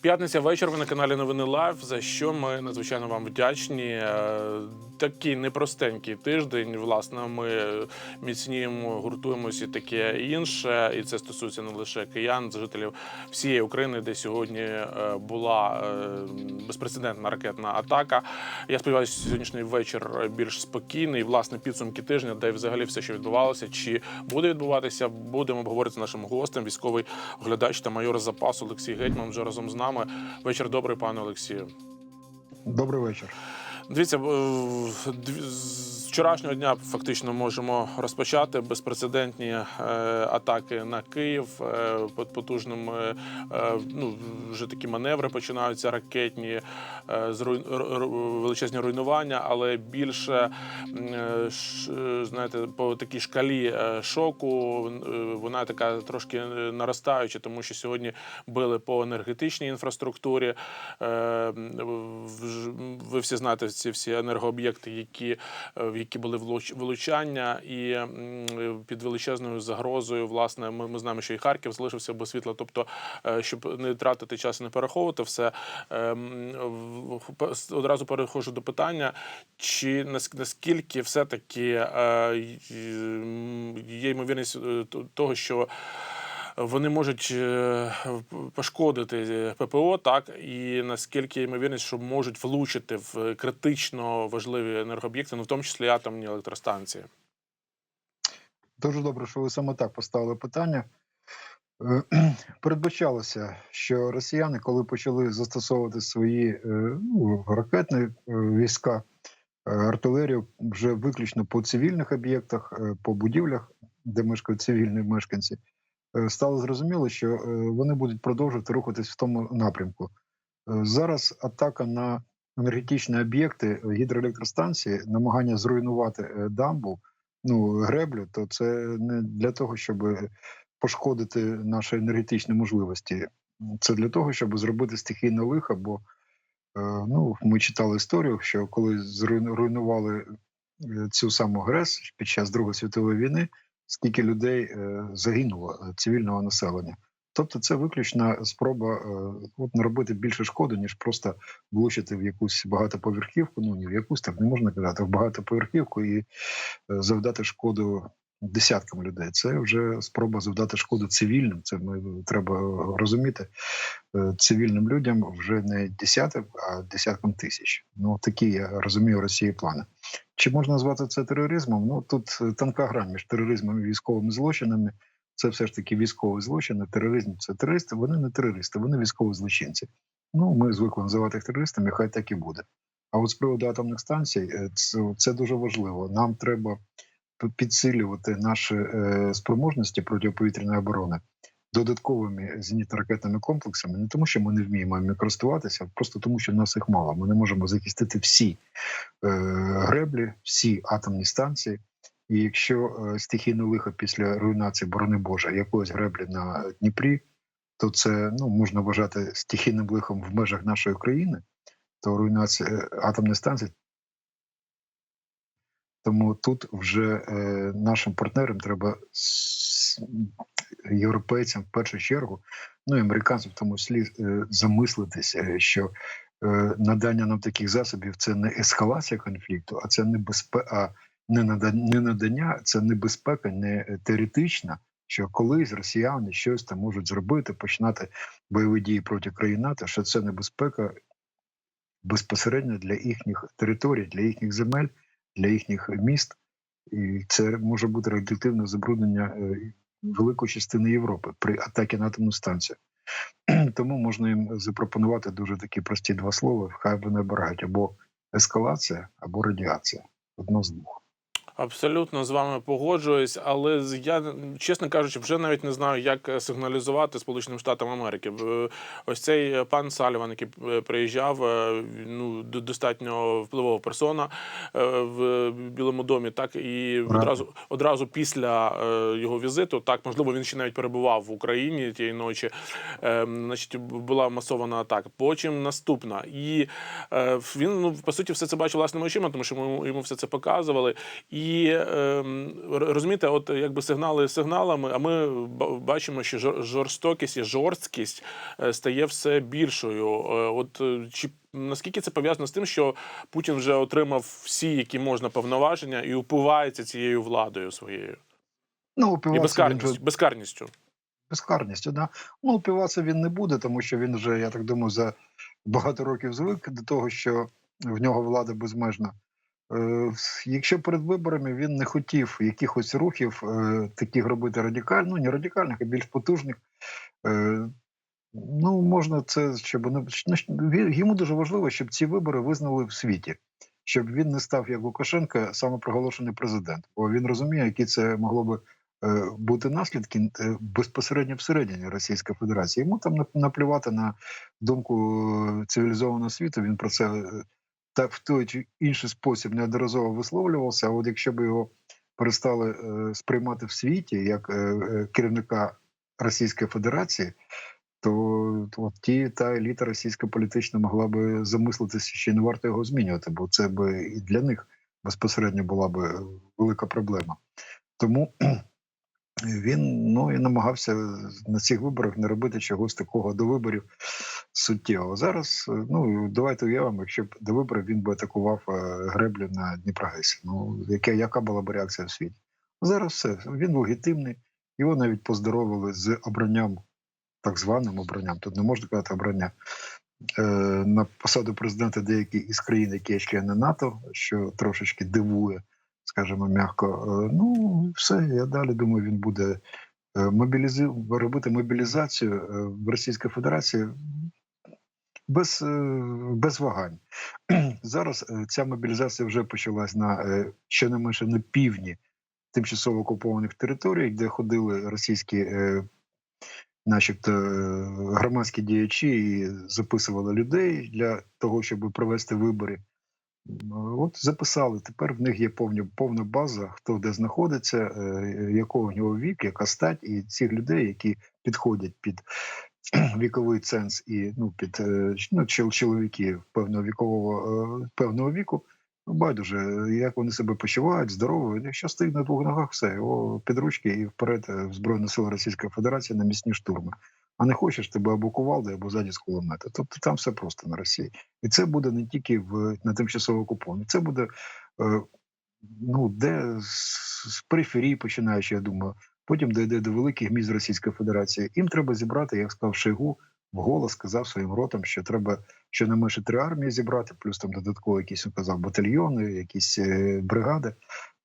П'ятниця вечір. Ви на каналі Новини Лайв. За що ми надзвичайно вам вдячні. Е, Такий непростенький тиждень. Власне, ми міцніємо, гуртуємося і таке інше. І це стосується не лише киян, жителів всієї України, де сьогодні е, була е, безпрецедентна ракетна атака. Я сподіваюся, сьогоднішній вечір більш спокійний. Власне, підсумки тижня, де взагалі все, що відбувалося, чи буде відбуватися, будемо обговорити з нашим гостем, військовий оглядач та майор запасу Олексій Гетьман вже разом з нами. Вечір добрий, пане Олексію. Добрий вечір. Дивіться, е, з вчорашнього дня фактично можемо розпочати безпрецедентні е, атаки на Київ. Е, пот- потужним ну вже такі маневри починаються ракетні, величезні руйнування, але більше знаєте, по такій шкалі шоку вона така трошки наростаюча, тому що сьогодні били по енергетичній інфраструктурі. Ви всі знаєте ці всі енергооб'єкти, які, е, в які були влучання, і під величезною загрозою, власне, ми, ми знаємо, що і Харків залишився без світла. Тобто, е, щоб не тратити час і не переховувати все, е, м, в- п- одразу переходжу до питання, чи наскільки все-таки е, й- м, є ймовірність е, того, що вони можуть е, пошкодити ППО, так і наскільки ймовірність, що можуть влучити в критично важливі енергооб'єкти, ну в тому числі атомні електростанції. Дуже добре, що ви саме так поставили питання. Е, Передбачалося, що росіяни, коли почали застосовувати свої е, ну, ракетні е, війська, е, артилерію вже виключно по цивільних об'єктах, е, по будівлях, де мешкають цивільні мешканці, е, стало зрозуміло, що е, вони будуть продовжувати рухатись в тому напрямку. Е, Зараз атака на енергетичні об'єкти е, гідроелектростанції, намагання зруйнувати е, дамбу, ну греблю, то це не для того, щоб пошкодити наші енергетичні можливості. Це для того, щоб зробити стихійне лихо, бо е, ну, ми читали історію, що коли зруйну- руйнували е, цю саму ГРЕС під час Другої світової війни, скільки людей е, загинуло е, цивільного населення. Тобто, це виключна спроба е, от наробити більше шкоди, ніж просто влучити в якусь багатоповерхівку. Ну ні в якусь так не можна казати, в багатоповерхівку і завдати шкоду десяткам людей. Це вже спроба завдати шкоду цивільним. Це ми треба розуміти. Цивільним людям вже не десятим, а десяткам тисяч. Ну такі я розумію Росії плани. Чи можна назвати це тероризмом? Ну тут е, тонка грань між тероризмом і військовими злочинами. Це все ж таки військові злочини. Тероризм це терористи. Вони не терористи, вони військові злочинці. Ну ми звикли називати їх терористами, хай так і буде. А от з приводу атомних станцій, е, це, це дуже важливо. Нам треба підсилювати наші е, спроможності протиповітряної оборони додатковими зенітно-ракетними комплексами, не тому, що ми не вміємо ними користуватися, а просто тому, що в нас їх мало. Ми не можемо захистити всі е, греблі, всі атомні станції. І якщо е, стихійне лихо після руйнації борони Божа якоїсь греблі на Дніпрі, то це ну можна вважати стихійним лихом в межах нашої країни, то руйнація е, атомної станції. Тому тут вже е, нашим партнерам треба європейцям в першу чергу, ну і американцям в тому числі е, замислитися, що е, надання нам таких засобів це не ескалація конфлікту, а це небезпе... а не надання, не надання, це небезпека, не теоретична, що колись росіяни щось там можуть зробити, починати бойові дії проти країн НАТО, що це небезпека безпосередньо для їхніх територій, для їхніх земель, для їхніх міст, і це може бути радіоактивне забруднення е, великої частини Європи при атаці на атомну станцію. Тому можна їм запропонувати дуже такі прості два слова. Хай вони обирають або ескалація, або радіація. Одно з двох. Абсолютно з вами погоджуюсь, але я, чесно кажучи, вже навіть не знаю, як е, сигналізувати Сполученим Штатам Америки. Ось цей е, пан Саліван, який е, приїжджав, ну до- достатньо впливова персона в Білому домі, так і одразу одразу після його візиту, так можливо, він ще навіть перебував в Україні тієї ночі. Значить, була масована атака. Потім наступна, і він ну по суті все це бачив власними очима, тому що ми йому все це показували. І І ем, розумієте, от якби сигнали сигналами, а ми бачимо, що жорстокість і жорсткість е, стає все більшою. Е, От е, чи наскільки це пов'язано з тим, що Путін вже отримав всі, які можна повноваження, і упивається цією владою своєю Ну, і безкарністю, же безкарністю. безкарністю, да. Ну, упиватися він не буде, тому що він вже, я так думаю, за багато років звик до того, що в нього влада безмежна. Е, якщо перед виборами він не хотів якихось рухів е, таких робити радикальних, ну не радикальних, а більш потужних. Е, ну, можна це, щоб вони ну, йому дуже важливо, щоб ці вибори визнали в світі, щоб він не став як Лукашенко самопроголошений президент. Бо він розуміє, які це могло би бути наслідки безпосередньо всередині Російської Федерації. Йому там нап- наплювати на думку цивілізованого світу. Він про це та в той чи інший спосіб неодноразово висловлювався. А от якщо б його перестали е, сприймати в світі як е, е, керівника Російської Федерації, то, от ті та еліта російська політична могла би замислитися, що не варто його змінювати, бо це би і для них безпосередньо була би велика проблема. Тому він ну і намагався на цих виборах не робити чогось такого до виборів суттєвого. Зараз ну давайте уявимо, якщо б до виборів він би атакував е, греблю на Дніпрогесі. Ну яка, яка була б реакція в світі? Зараз все він легітимний, його навіть поздоровили з обранням, так званим обранням. Тут не можна казати обрання. е, На посаду президента деякі із країн, які є члени НАТО, що трошечки дивує, скажімо м'яко. Е, Ну, все, я далі думаю, він буде е, мобілізи... робити мобілізацію е, в Російській Федерації без, без вагань. Зараз ця мобілізація вже почалась на е, щонайменше на півдні тимчасово окупованих територій, де ходили російські, начебто, громадські діячі записували людей для того, щоб провести вибори. От записали. Тепер в них є повні, повна база, хто де знаходиться, е, якого в нього вік, яка стать, і цих людей, які підходять під віковий ценз і ну, під е, ну, чоловіки певного вікового е, певного віку. Ну, байдуже, як вони себе почувають, здорові. Якщо стоїть на двох ногах, все, його під ручки і вперед в Збройні Сили Російської Федерації на міцні штурми. А не хочеш тебе або кувалди, або ззаді з кулемета. Тобто там все просто на Росії. І це буде не тільки в на тимчасово окуповані, це буде е, ну, де з, периферії, починаючи, я думаю, потім дійде до великих міст Російської Федерації. Їм треба зібрати, як сказав Шойгу, вголос сказав своїм ротам, що треба щонайменше три армії зібрати, плюс там додатково якісь він казав батальйони, якісь е, бригади.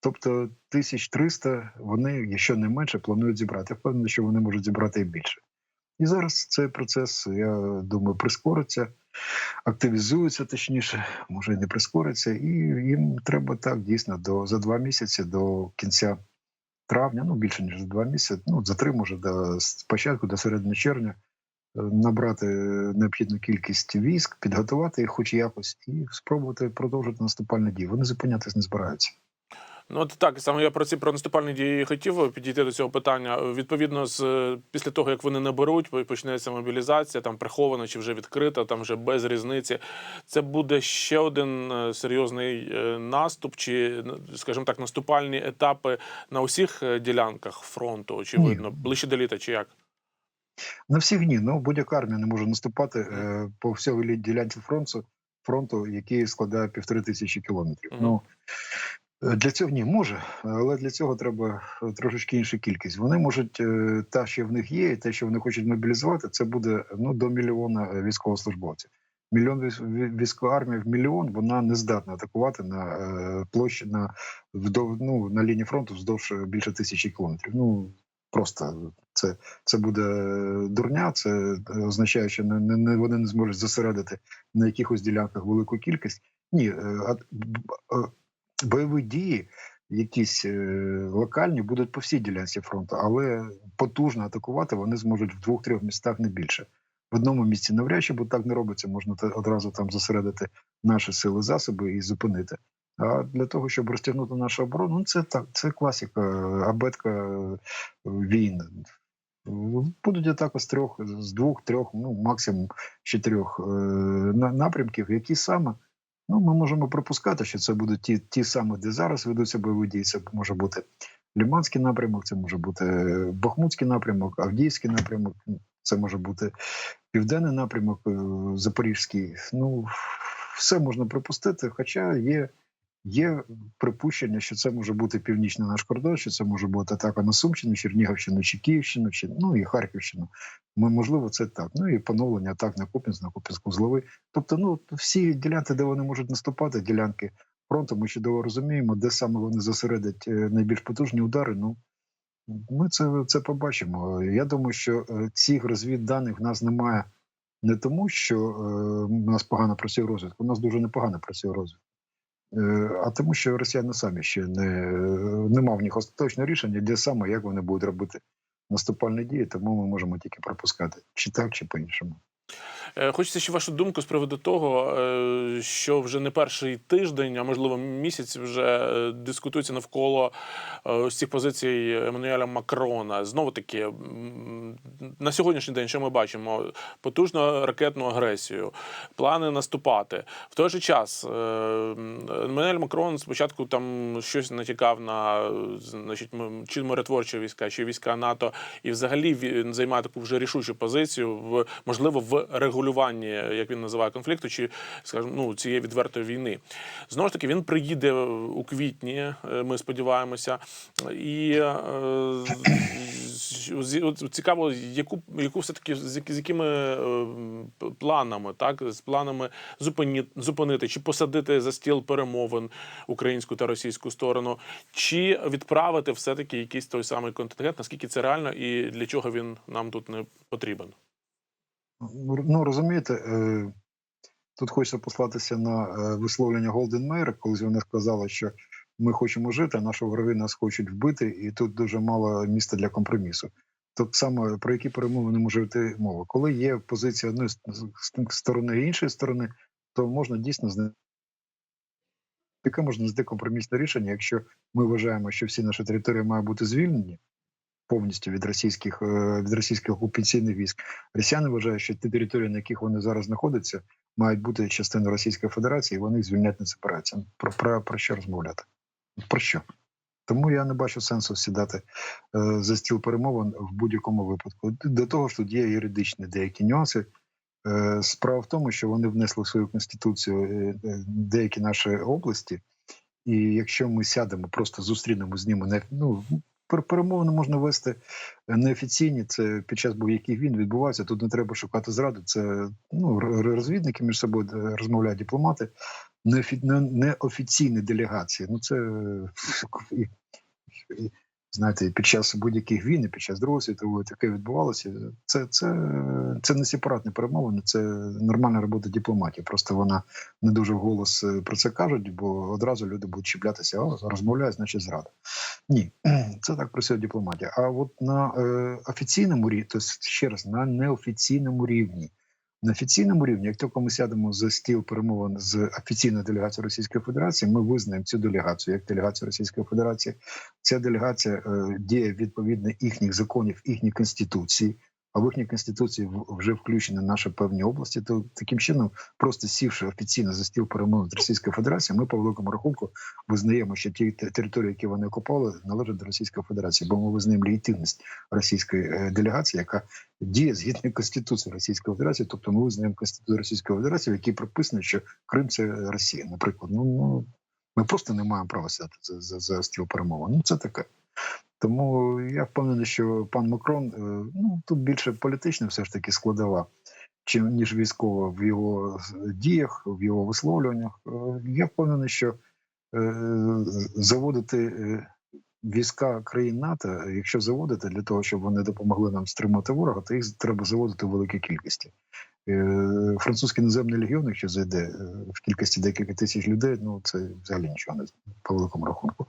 Тобто 1300 вони, якщо не менше, планують зібрати. Я впевнений, що вони можуть зібрати і більше. І зараз цей процес, я думаю, прискориться, активізується точніше, може і не прискориться, і їм треба так дійсно до за два місяці до кінця травня, ну більше ніж за два місяці, ну за три може до спочатку, до середини червня, е, набрати необхідну кількість військ, підготувати їх, хоч якось, і спробувати продовжити наступальні дії. Вони зупинятись не збираються. Ну от так саме я про ці про наступальні дії хотів підійти до цього питання. Відповідно, з після того як вони наберуть, почнеться мобілізація, там прихована чи вже відкрита, там вже без різниці. Це буде ще один е, серйозний е, наступ, чи скажімо так, наступальні етапи на усіх е, ділянках фронту. Очевидно, ближче до літа, чи як? На всіх ні, ну будь-яка армія не може наступати е, по всій ділянці фронту, фронту, який складає півтори тисячі кілометрів. Мгм. Ну е, для цього ні, може, але для цього треба е, трошечки інша кількість. Вони можуть е, та, що в них є, і те, що вони хочуть мобілізувати, це буде ну до мільйона е, військовослужбовців. Мільйон військ- ві- військова армія в мільйон вона не здатна атакувати на е, площі на вдов, ну, на лінії фронту вздовж е, більше тисячі кілометрів. Ну просто це це буде дурня. Це означає, що не, не, вони не зможуть зосередити на якихось ділянках велику кількість. Ні, е, а, е, бойові дії, якісь е, локальні, будуть по всій ділянці фронту, але потужно атакувати вони зможуть в двох-трьох містах не більше. В одному місці навряд чи, бо так не робиться, можна одразу там зосередити наші сили засоби і зупинити. А для того, щоб розтягнути нашу оборону, ну це так, це класика, е, абетка е, війн. Будуть атаки з трьох, з двох, трьох, ну максимум чотирьох напрямків, які саме Ну, ми можемо припускати, що це будуть ті, ті самі, де зараз ведуться бойові дії. Це може бути Ліманський напрямок, це може бути Бахмутський напрямок, Авдіївський напрямок, це може бути Південний напрямок, е, Запорізький. Ну, все можна припустити, хоча є, є припущення, що це може бути північний наш кордон, що це може бути атака на Сумщину, Чернігівщину чи Київщину, чи ну і Харківщину. Ми, можливо, це так. Ну і поновлення атак на Купінськ, на Купінську злови. Тобто, ну всі ділянки, де вони можуть наступати, ділянки фронту, ми чудово розуміємо, де саме вони зосередять е, найбільш потужні удари. Ну ми це, це побачимо. Я думаю, що е, цих розвідданих в нас немає не тому, що е, у нас погано працює розвідка, у нас дуже непогано працює розвідка. Е, А тому, що росіяни самі ще не, не мав в них остаточного рішення, де саме як вони будуть робити наступальні дії, тому ми можемо тільки пропускати чи так, чи по-іншому. Е, Хочеться ще вашу думку з приводу того, е, що вже не перший тиждень, а можливо місяць вже е, дискутується навколо е, ось цих позицій Еммануеля Макрона. Знову таки, на сьогоднішній день, що ми бачимо? Потужну ракетну агресію, плани наступати. В той же час е, Еммануель Макрон спочатку там щось натякав на е, значить, чи миротворчі війська, чи війська НАТО, і взагалі він займає таку вже рішучу позицію в можливо в регулюванні, як він називає конфлікту, чи скажімо, ну цієї відвертої війни. Знову ж таки, він приїде у квітні. е, Ми сподіваємося, і е, цікаво, яку яку все таки з, якими е, планами, так з планами зупині, зупинити чи посадити за стіл перемовин українську та російську сторону, чи відправити все таки якийсь той самий контингент, наскільки це реально і для чого він нам тут не потрібен. Ну розумієте, е, тут хочеться послатися на е, висловлення Голден Мейер, коли вона сказала, що ми хочемо жити, а наші вороги нас хочуть вбити, і тут дуже мало місця для компромісу. Тобто саме про які перемовини може йти мова. Коли є позиція одної сторони і іншої сторони, то можна дійсно знайти. Яке можна знайти компромісне рішення, якщо ми вважаємо, що всі наші території мають бути звільнені повністю від російських е, від російських окупаційних військ. Росіяни вважають, що ті території, на яких вони зараз знаходяться, мають бути частиною Російської Федерації, і вони звільнять не збираються. Про, про, про що розмовляти? Про що? Тому я не бачу сенсу сідати е, за стіл перемовин в будь-якому випадку. До того ж, тут є юридичні деякі нюанси. Е, справа в тому, що вони внесли в свою конституцію деякі наші області, і якщо ми сядемо, просто зустрінемо з ними, не ну перемовини можна вести неофіційні. Це під час будь-яких війн відбувається. Тут не треба шукати зраду. Це ну розвідники між собою е, розмовляють дипломати, неофі- не- неофіційні делегації. Ну це е, знаєте, під час будь-яких війн, під час Другої світової таке відбувалося. Це, це, це не сепаратні перемовини, це нормальна робота дипломатії. Просто вона не дуже вголос е, про це кажуть, бо одразу люди будуть чіплятися, о, розмовляють, значить зрада. Ні, це так працює дипломатія. А от на е, офіційному рівні, то ще раз, на неофіційному рівні. На офіційному рівні, як тільки ми сядемо за стіл перемовин з офіційною делегацією Російської Федерації, ми визнаємо цю делегацію як делегацію Російської Федерації. Ця делегація е, діє відповідно їхніх законів, їхніх конституції. А в їхній конституції вже включені наші певні області. То таким чином, просто сівши офіційно за стіл перемовин з Російською Федерацією, ми по великому рахунку визнаємо, що ті території, які вони окупали, належать до Російської Федерації, бо ми визнаємо легітимність російської е, делегації, яка діє згідно Конституції Російської Федерації, тобто ми визнаємо Конституцію Російської Федерації, в якій прописано, що Крим це Росія. Наприклад, ну, ну ми просто не маємо права сяти за, за, за стіл перемовин. Ну це таке. Тому я впевнений, що пан Макрон е, ну тут більше політична все ж таки складова, чим ніж військова в його діях, в його висловлюваннях. Е, Я впевнений, що е, заводити е, війська країн НАТО, якщо заводити для того, щоб вони допомогли нам стримати ворога, то їх треба заводити в великій кількості. Е, Французький наземний легіон, якщо зайде е, в кількості декілька тисяч людей, ну це взагалі нічого не по великому рахунку.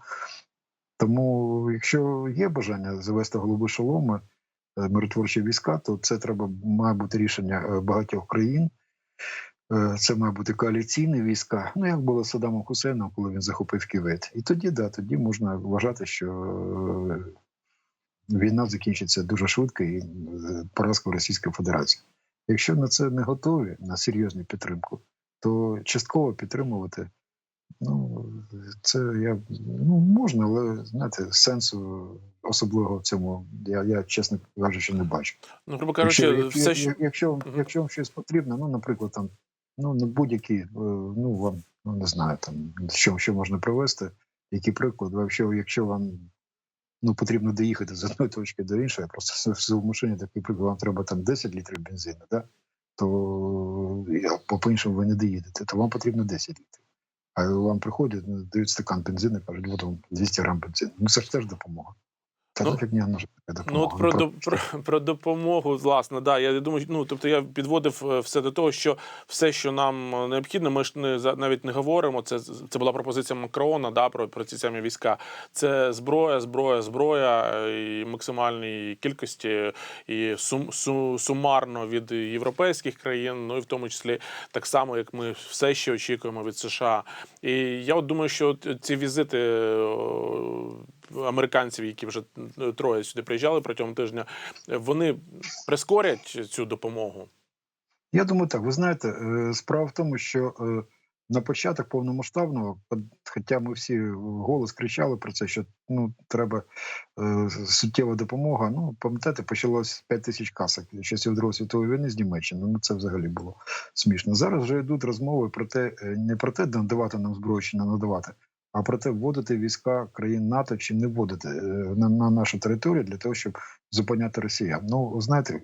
Тому, якщо є бажання завести голуби шоломи, е, миротворчі війська, то це треба має бути рішення е, багатьох країн. Е, Це має бути коаліційні війська. Ну як було з Саддамом Хусейном, коли він захопив Ківет. І тоді, да, тоді можна вважати, що війна закінчиться дуже швидко і поразка Російської Федерації. Якщо на це не готові, на серйозну підтримку, то частково підтримувати. Ну, це я ну можна, але знаєте, сенсу особливого в цьому я, я чесно кажучи, не бачу. Ну, грубо кажучи, якщо, все, що якщо, якщо, якщо вам щось потрібно, ну, наприклад, там, ну, на будь-які, е, ну, вам, ну, не знаю, там, що, що можна привести, який приклад, якщо, якщо вам ну, потрібно доїхати з одної точки до іншої, просто в- в машині такий приклад, вам треба там 10 літрів бензину, да? то по-іншому ви не доїдете, то вам потрібно 10 літрів. А вам приходять, ну, дають стакан бензину, кажуть, от вам 200 грам бензину. Ну, це ж теж допомога. Та Ну, ну, фігня може така допомога. Ну, от про, Ну, про, про допомогу, власне, да. Я думаю, ну тобто я підводив е, все до того, що все, що нам е, необхідно, ми ж не навіть не говоримо. Це це була пропозиція Макрона, да, про, про ці самі війська. Це зброя, зброя, зброя е, і максимальній кількості, і сум, су, сумарно від європейських країн, ну і в тому числі так само, як ми все ще очікуємо від США. І я от думаю, що ці візити. Американців, які вже е, троє сюди приїжджали протягом тижня, е, вони прискорять цю допомогу. Я думаю, так. Ви знаєте, е, справа в тому, що на початок повномасштабного, хоча ми всі голос кричали про це, що ну треба е, суттєва допомога. Ну, пам'ятаєте, почалось 5 тисяч касок часів Другої світової війни з Німеччини. Ну це взагалі було смішно. Зараз вже йдуть розмови про те, не про те, надавати нам зброю чи не надавати, а про те, вводити війська країн НАТО чи не вводити е, на, на нашу територію для того, щоб зупиняти росіян. Ну, знаєте,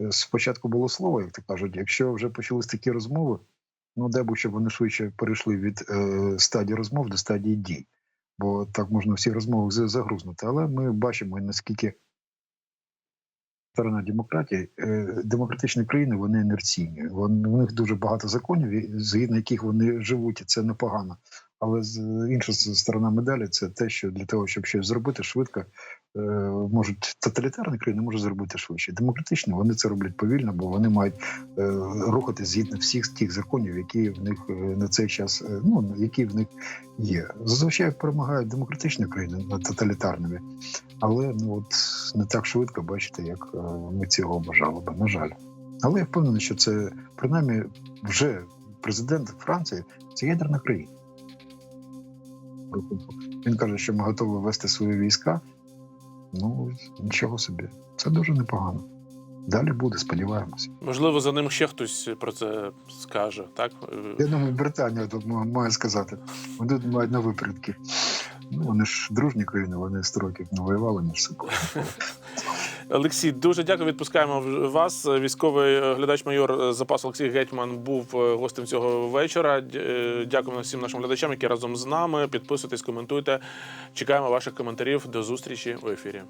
Е, спочатку було слово, як то кажуть. Якщо вже почались такі розмови, ну дай Бог, щоб вони швидше перейшли від е, стадії розмов до стадії дій. Бо так можна всі розмови за- загрузнути. Але ми бачимо, наскільки сторона демократії, е, демократичні країни вони інерційні. Вони, у них дуже багато законів, згідно яких вони живуть, і це непогано. Але з інша сторона медалі це те, що для того, щоб щось зробити швидко, е, можуть тоталітарні країни можуть зробити швидше. Демократичні вони це роблять повільно, бо вони мають е, рухатись згідно всіх тих законів, які в них е, на цей час ну які в них є. Зазвичай перемагають демократичні країни над тоталітарними, але ну от не так швидко бачите, як ми цього бажали би. На жаль, але я впевнений, що це принаймні вже президент Франції це ядерна країна. Він каже, що ми готові вести свої війська. Ну, нічого собі. Це дуже непогано. Далі буде, сподіваємося. Можливо, за ним ще хтось про це скаже, так? Я думаю, Британія тут має сказати. Вони тут мають на випередки. Ну, вони ж дружні країни, вони сто років не воювали між собою. Олексій, дуже дякую. Відпускаємо вас. Військовий е, глядач-майор запас Олексій Гетьман був е, гостем цього вечора. Е, Дякуємо всім нашим глядачам, які разом з нами. Підписуйтесь, коментуйте. Чекаємо ваших коментарів. До зустрічі у ефірі.